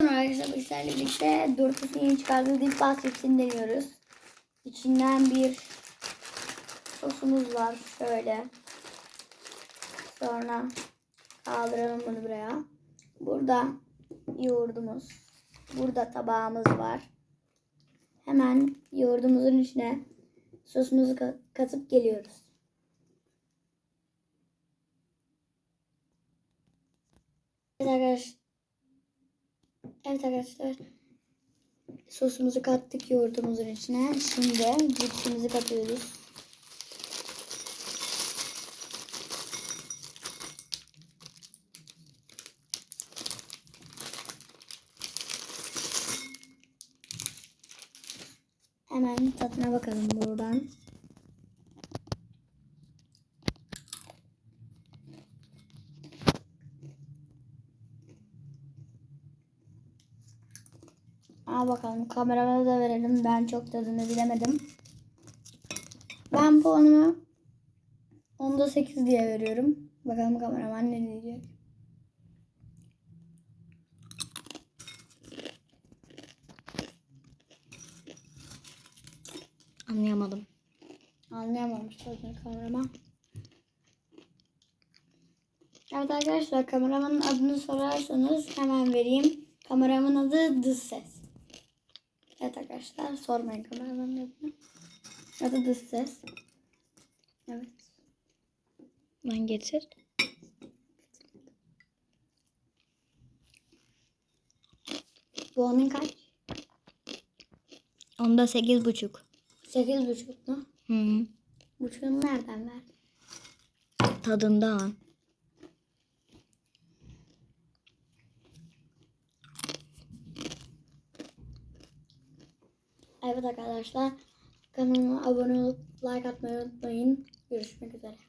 Arkadaşlar bu sizlerle birlikte Doritos'un yeni çıkardığı dip bas cipsini deniyoruz. İçinden bir sosumuz var şöyle. Sonra kaldıralım bunu buraya. Burada yoğurdumuz. Burada tabağımız var. Hemen yoğurdumuzun içine sosumuzu ka- katıp geliyoruz. Arkadaşlar. Evet arkadaşlar. Sosumuzu kattık yoğurdumuzun içine. Şimdi cipsimizi katıyoruz. Hemen tadına bakalım buradan. Al bakalım kameramıza da verelim. Ben çok tadını bilemedim. Ben puanımı onda 8 diye veriyorum. Bakalım kameraman ne diyecek. Anlayamadım. Anlayamamış tadını kameraman. Evet arkadaşlar kameramanın adını sorarsanız hemen vereyim. Kameramanın adı Dış Ses. Evet arkadaşlar sormayın kameramanın adını. Adı Dış Ses. Evet. Ben getir. Bu onun kaç? Onda sekiz buçuk. Sekiz buçuk mu? Hı. Buçuğunu nereden verdin? Tadından. Evet arkadaşlar kanalıma abone olup like atmayı unutmayın. Görüşmek üzere.